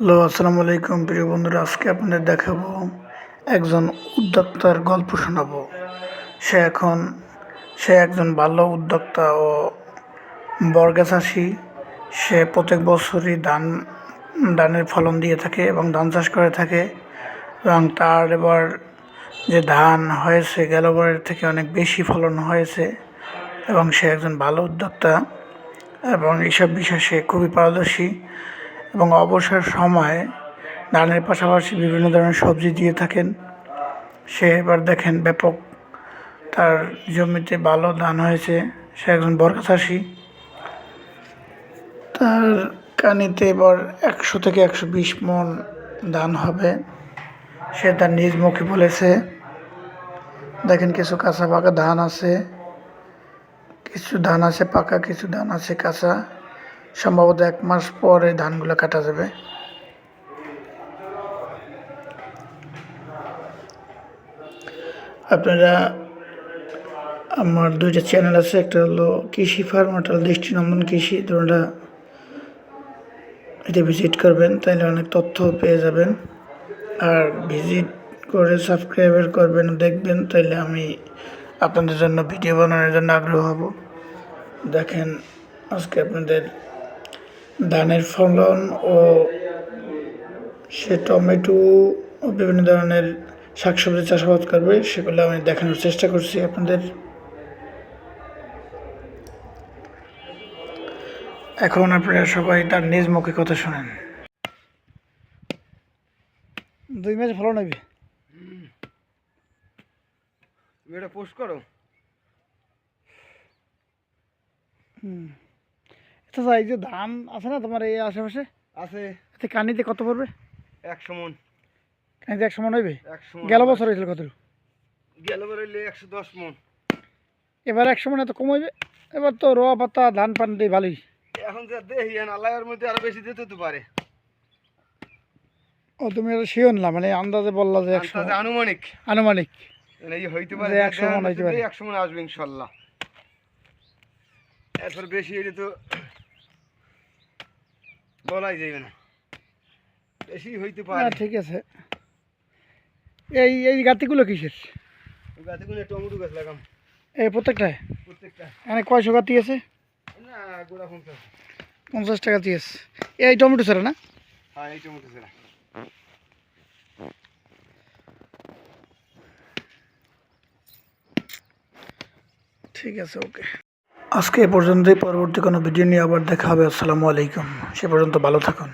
Hello, আসসালামু আলাইকুম। প্রিয় বন্ধুরা, আজকে আপনাদের দেখাবো একজন উদ্যোক্তার গল্প শোনাবো। সে এখন, সে একজন ভালো উদ্যোক্তা ও বর্গাচাষী। সে প্রত্যেক বছরই ধান, ধানের ফলন দিয়ে থাকে এবং ধান চাষ করে থাকে এবং তার এবার যে ধান হয়েছে গেলবারের থেকে অনেক বেশি ফলন হয়েছে এবং সে একজন ভালো উদ্যোক্তা এবং এইসব বিষয়ে সে খুবই পারদর্শী। এবং অবসর সময়ে ধানের পাশাপাশি বিভিন্ন ধরনের সবজি দিয়ে থাকেন। সে এবার দেখেন ব্যাপক তার জমিতে ভালো ধান হয়েছে। সে একজন বর্গা চাষি তার কানিতে এবার একশো থেকে একশো বিশ মন ধান হবে। সে তার নিজ মুখে বলেছে, দেখেন কিছু কাঁচা পাকা ধান আছে, কিছু ধান আছে পাকা, কিছু ধান আছে কাঁচা। সম্ভবত এক মাস পরে ধানগুলো কাটা যাবে। আপনারা, আমার দুইটা চ্যানেল আছে, একটা হলো কৃষি ফার্ম, একটা হলো দৃষ্টিনন্দন কৃষি। তোমরা এটা ভিজিট করবেন তাহলে অনেক তথ্য পেয়ে যাবেন। আর ভিজিট করে সাবস্ক্রাইবার করবেন, দেখবেন তাহলে আমি আপনাদের জন্য ভিডিও বানানোর জন্য আগ্রহ হব। দেখেন, আজকে আপনাদের ধানের ফলন ও সে টমেটো ও বিভিন্ন ধরনের শাকসবজি চাষাবাদ করবে সেগুলো আমি দেখানোর চেষ্টা করছি আপনাদের। এখন আপনারা সবাই তার নিজ মুখে কথা শোনেন। দুই মাস ভালো নেবে তুমি এটা পোস্ট করো। হুম। আচ্ছা আচ্ছা, এই যে ধান আছে না তোমার এই আশেপাশে? আছে। এতে কানিতে কত পড়বে? একশো মন। কানিতে একশো মন হইবে? একশো মন। গেল বছর হয়েছিল কত গেল বেরোলে একশো দশ মন। এবার একশো মন এত কম হইবে? এবার তো রোয়া পাতা ধান পান দিয়ে ভালোই। এখন যা দেখি আল্লাহর মধ্যে আরও বেশি দিতে তো পারে। ও তুমি এটা শিওর না মানে আন্দাজে বললা যে একশো আন্দাজে আনুমানিক। আনুমানিক। মানে এই হইতে পারে 100 মণ হইতে পারে। একশো মন আসবে ইনশাল্লাহ। এরপর বেশি এটা তো বলাই যাবে না। বেশি হইতে পারে। না ঠিক আছে। এই এই গাতিগুলো কিসের? কোনো টমেটো গাছ লাগাম। এই প্রত্যেকটায়? প্রত্যেকটা। এখানে কয়শো গাতি আছে? না গোড়া পঞ্চাশ। পঞ্চাশ টাকা দিয়েছে এই টমেটো ছাড়া না? হ্যাঁ এই টমেটো ছিল ঠিক আছে ওকে। আজকে এ পর্যন্তই। পরবর্তী কোনো ভিডিও নিয়ে আবার দেখা হবে। আসসালামু আলাইকুম। সে পর্যন্ত ভালো থাকুন।